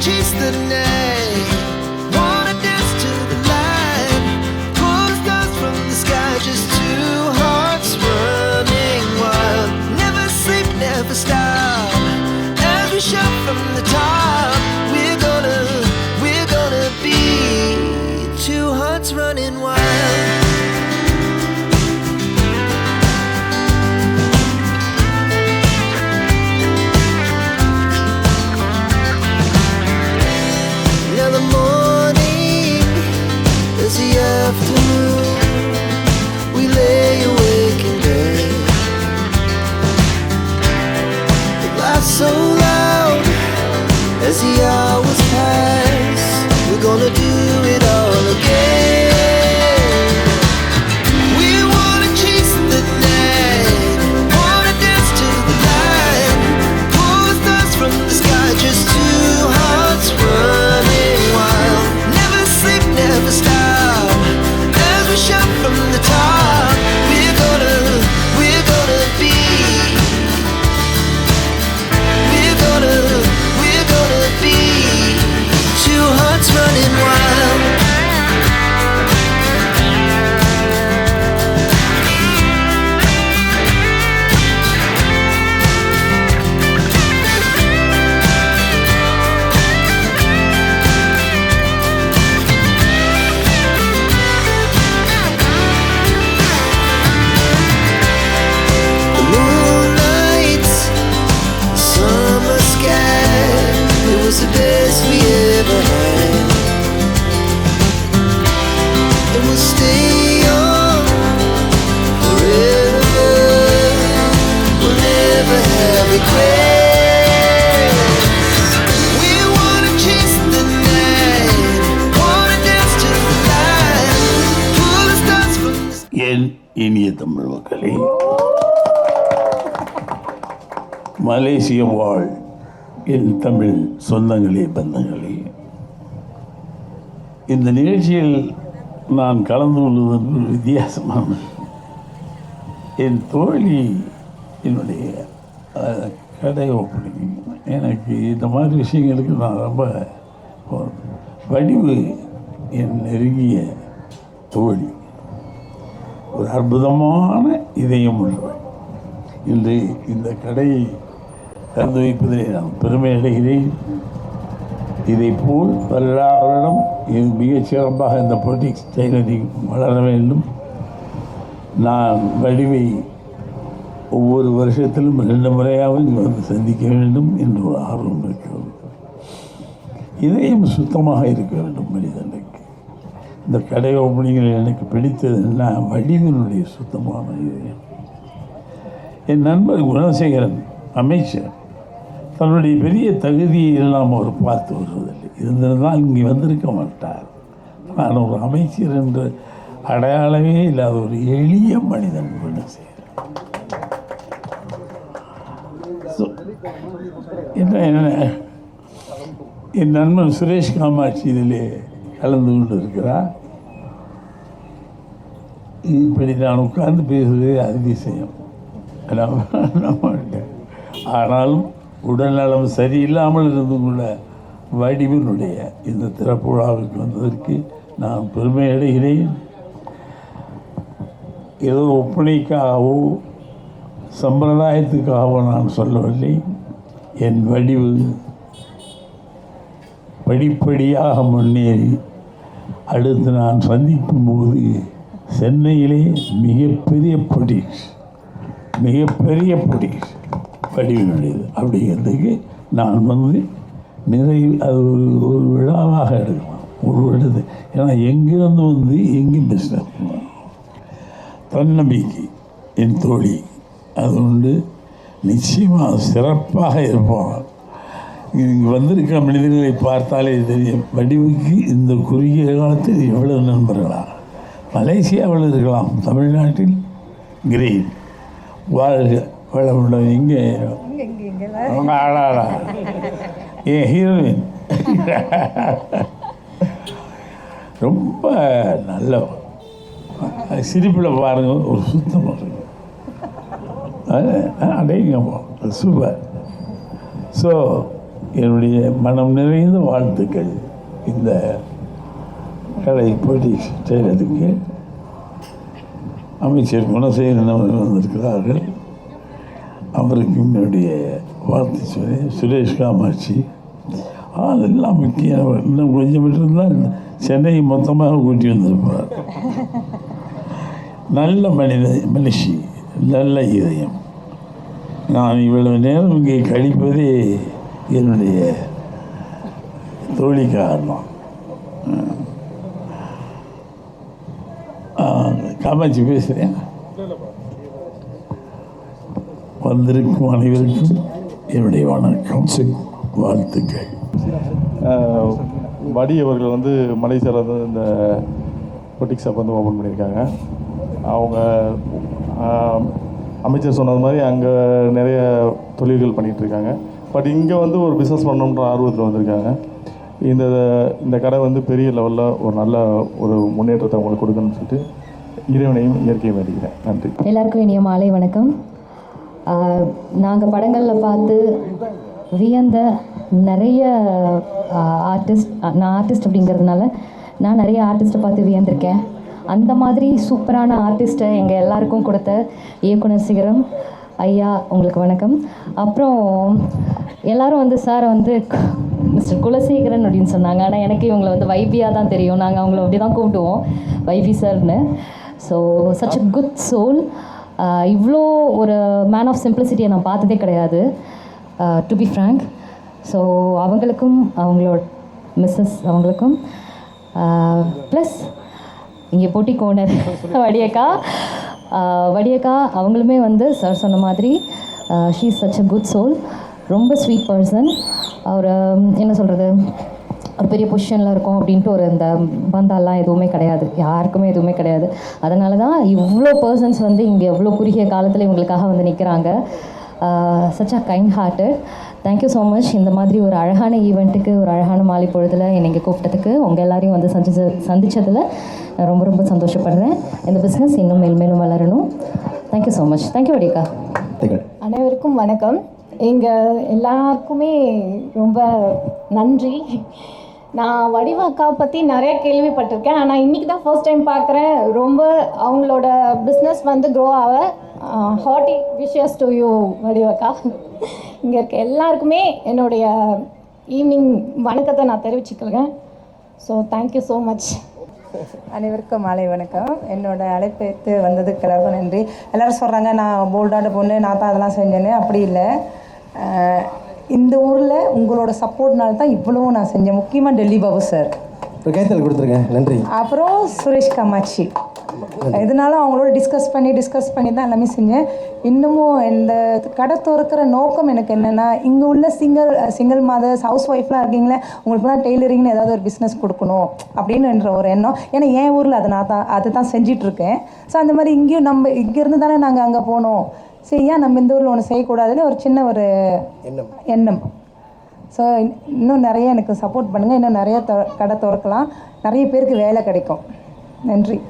chase the night. என் இனிய தமிழ் மக்களே மலேசிய வாழ் என் தமிழ் சொந்தங்களே பந்தங்களே. இந்த நிகழ்ச்சியில் நான் கலந்து கொள்வது ஒரு வித்தியாசமான என் தோழி என்னுடைய அஹ், கடை ஓப்பனிங். எனக்கு இந்த மாதிரி விஷயங்களுக்கு நான் ரொம்ப வடிவு என் நெருங்கிய தோழி. ஒரு அற்புதமான இதயம் உள்ளவர் இன்று இந்த கடையை திறந்து வைப்பதிலே நான் பெருமை அடைகிறேன். இதை போல் எல்லா இது மிகச் சிறப்பாக இந்த பொலிட்டிக்ஸ் டைலரிங் வளர வேண்டும். நான் வடிவை ஒவ்வொரு வருஷத்திலும் ரெண்டு முறையாவது இங்கே வந்து சந்திக்க வேண்டும் என்று ஒரு ஆர்வம் இருக்கிறது. இதயம் சுத்தமாக இருக்க வேண்டும் மனிதனுக்கு. இந்த கடை ஓப்பனிங்கில் எனக்கு பிடித்ததுன்னா வடிவனுடைய சுத்தமான இதயம். என் நண்பர் குணசேகரன் அமைச்சர் தன்னுடைய பெரிய தகுதியை எல்லாம் அவர் பார்த்து வருவதில்லை. இருந்திருந்தால் இங்கே வந்திருக்க மாட்டார். நான் ஒரு அமைச்சர் என்ற அடையாளமே இல்லாத ஒரு எளிய மனிதன் குணசேகரன். என்ன என்ன என் நண்பன் சுரேஷ் காமாட்சி இதிலே கலந்து கொண்டு இருக்கிறார் இப்படி நான் உட்கார்ந்து பேசுவது அதிசயம். ஆனாலும் உடல்நலம் சரியில்லாமல் இருந்து கூட வடிவனுடைய இந்த திறப்பு விழாவுக்கு வந்ததற்கு நான் பெருமை அடைகிறேன். ஏதோ ஒப்பனைக்காகவோ சம்பிரதாயத்துக்காக நான் சொல்லவில்லை. என் வடிவு படிப்படியாக முன்னேறி அடுத்து நான் சந்திக்கும் போது சென்னையிலே மிகப்பெரிய பொடிஷ் மிகப்பெரிய பொடிஷ் வடிவினுடையது அப்படிங்கிறதுக்கு நான் வந்து நிறைய அது ஒரு ஒரு விழாவாக எடுக்கலாம் ஒரு விடுது ஏன்னா எங்கேருந்து வந்து எங்கே பிஸ்னஸ் தன்னம்பிக்கை என் தோழி அது உண்டு நிச்சயமாக சிறப்பாக இருப்போம் இங்கே வந்திருக்கிற மனிதர்களை பார்த்தாலே தெரியும் வடிவுக்கு இந்த குறுகிய காலத்தில் எவ்வளவு நண்பர்களா? மலேசியாவில் இருக்கலாம்? தமிழ்நாட்டில்? கிரீன் வாழ்க வளமுடன். இங்கே அவங்க ஆளாளா? என் ஹீரோயின். ரொம்ப நல்ல சிரிப்பில் பாருங்கள் ஒரு சுத்தமாக இருக்கும் அடையுங்கம்மா சூப்பர். ஸோ என்னுடைய மனம் நிறைந்த வாழ்த்துக்கள் இந்த கடை போட்டி செய்கிறதுக்கு. அமைச்சர் குணசேகரன் அவர்கள் வந்திருக்கிறார்கள். அவருக்கு என்னுடைய வாழ்த்து சொல்லி சுரேஷ் காமாட்சி. அதெல்லாம் முக்கிய இன்னும் கொஞ்சம் இருந்தால் சென்னையை மொத்தமாக கூட்டி வந்திருப்பார். நல்ல மனித மனுஷி. நல்ல இதயம். நான் இவ்வளவு நேரம் இங்கே கழிப்பதே என்னுடைய தோழி காரணம். காமாட்சி பேசுகிறேன் வந்திருக்கும் அனைவருக்கும் என்னுடைய வணக்கம். வாழ்த்துக்கள். வடி அவர்கள் வந்து மலேசியாவில் வந்து இந்த பொட்டிக் ஷாப் வந்து ஓப்பன் பண்ணியிருக்காங்க. அவங்க அமைச்சர் சொன்னது மாதிரி அங்கே நிறைய தொழில்கள் பண்ணிகிட்ருக்காங்க பட் இங்கே வந்து ஒரு பிஸ்னஸ் பண்ணணுன்ற ஆர்வத்தில் வந்திருக்காங்க. இந்த இந்த கடை வந்து பெரிய லெவலில் ஒரு நல்ல ஒரு முன்னேற்றத்தை அவங்களுக்கு கொடுக்கணும்னு சொல்லிட்டு இறைவனையும் இயற்கையும் வேண்டிக்கிறேன். நன்றி. எல்லாருக்கும் இனிய மாலை வணக்கம். நாங்கள் படங்களில் பார்த்து வியந்த நிறைய ஆர்டிஸ்ட் நான் ஆர்டிஸ்ட் அப்படிங்கிறதுனால நான் நிறைய ஆர்டிஸ்ட்டை பார்த்து வியந்திருக்கேன். அந்த மாதிரி சூப்பரான ஆர்டிஸ்ட்டை எங்கள் எல்லாருக்கும் கொடுத்த இயக்குனர் சிகரம் ஐயா உங்களுக்கு வணக்கம். அப்புறம் எல்லாரும் வந்து சாரை வந்து மிஸ்டர் குலசேகரன் அப்படின்னு சொன்னாங்க. ஆனால் எனக்கு இவங்களை வந்து வைபியாக தான் தெரியும். நாங்கள் அவங்கள அப்படி தான் கூப்பிடுவோம். வைபி சார்னு so such a good soul இவ்வளோ ஒரு மேன் ஆஃப் சிம்பிளிசிட்டியை நான் பார்த்ததே கிடையாது. டு பி ஃப்ரேங்க் ஸோ அவங்களுக்கும் அவங்களோட மிஸ்ஸஸ் அவங்களுக்கும். ப்ளஸ் இங்கே போட்டி கோனர் வடியக்கா. வடியக்கா அவங்களுமே வந்து சார் சொன்ன மாதிரி she such a good soul ரொம்ப ஸ்வீட் பர்சன் அவர் என்ன சொல்கிறது ஒரு பெரிய பொசிஷனில் இருக்கும் அப்படின்ட்டு ஒரு இந்த பந்தாலாம் எதுவுமே கிடையாது. யாருக்குமே எதுவுமே கிடையாது. அதனால தான் இவ்வளோ பர்சன்ஸ் வந்து இங்கே எவ்வளோ குறுகிய காலத்தில் இவங்களுக்காக வந்து நிற்கிறாங்க such a kind hearted thank you so much இந்த மாதிரி ஒரு அழகான ஈவெண்ட்டுக்கு ஒரு அழகான மாலை பொழுதில் என்னை இங்கே கூப்பிட்டதுக்கு உங்கள் எல்லாரையும் வந்து சந்திச்ச சந்திச்சதில் நான் ரொம்ப ரொம்ப சந்தோஷப்படுறேன். இந்த பிஸ்னஸ் இன்னும் மேல் மேலும் வளரணும். Thank you so much thank you Vadika அனைவருக்கும் வணக்கம். எங்கள் எல்லாருக்குமே ரொம்ப நன்றி. நான் வடிவாக்கா பற்றி நிறைய கேள்விப்பட்டிருக்கேன். ஆனால் இன்றைக்கி தான் ஃபர்ஸ்ட் டைம் பார்க்குறேன். ரொம்ப அவங்களோட பிஸ்னஸ் வந்து க்ரோ ஆக ஹார்ட்டி விஷஸ் டு யூ வடிவாக்கா இங்கே இருக்க எல்லாருக்குமே என்னுடைய ஈவினிங் வணக்கத்தை நான் தெரிவிச்சுக்கிறேன். ஸோ தேங்க்யூ ஸோ மச் அனைவருக்கும் மாலை வணக்கம். என்னோட அழைப்பு ஏற்று வந்ததுக்கு எல்லாருக்கும் நன்றி. எல்லாரும் சொல்கிறாங்க நான் போல்டான பொண்ணு நான் தான் அதெல்லாம் செஞ்சேன்னு. அப்படி இல்லை. இந்த ஊரில் உங்களோட சப்போர்ட்னால தான் இவ்வளவும் நான் செஞ்சேன். முக்கியமாக டெல்லி பாபு சார். கைத்தல் கொடுத்துருங்க. நன்றி. அப்புறம் சுரேஷ் காமாட்சி. இதனால அவங்களோட டிஸ்கஸ் பண்ணி டிஸ்கஸ் பண்ணி தான் எல்லாமே செஞ்சேன். இன்னமும் இந்த கடை திறக்கிற நோக்கம் எனக்கு என்னென்னா இங்கே உள்ள சிங்கிள் சிங்கிள் மதர்ஸ் ஹவுஸ் ஒய்ஃப்லாம் இருக்கீங்களே உங்களுக்குலாம் டெய்லரிங்னு ஏதாவது ஒரு பிஸ்னஸ் கொடுக்கணும் அப்படின்னு என்ற ஒரு எண்ணம். ஏன்னா என் ஊரில் அதை நான் தான் அதை தான் செஞ்சிட்ருக்கேன் ஸோ அந்த மாதிரி இங்கேயும் நம்ம இங்கேருந்து தானே நாங்கள் அங்கே போனோம். சரி ஏன் நம்ம இந்த ஊரில் ஒன்று செய்யக்கூடாதுன்னு ஒரு சின்ன ஒரு எண்ணம். எண்ணம். ஸோ இன்னும் நிறைய எனக்கு சப்போர்ட் பண்ணுங்கள் இன்னும் நிறைய தொ கடை திறக்கலாம். நிறைய பேருக்கு வேலை கிடைக்கும். நன்றி.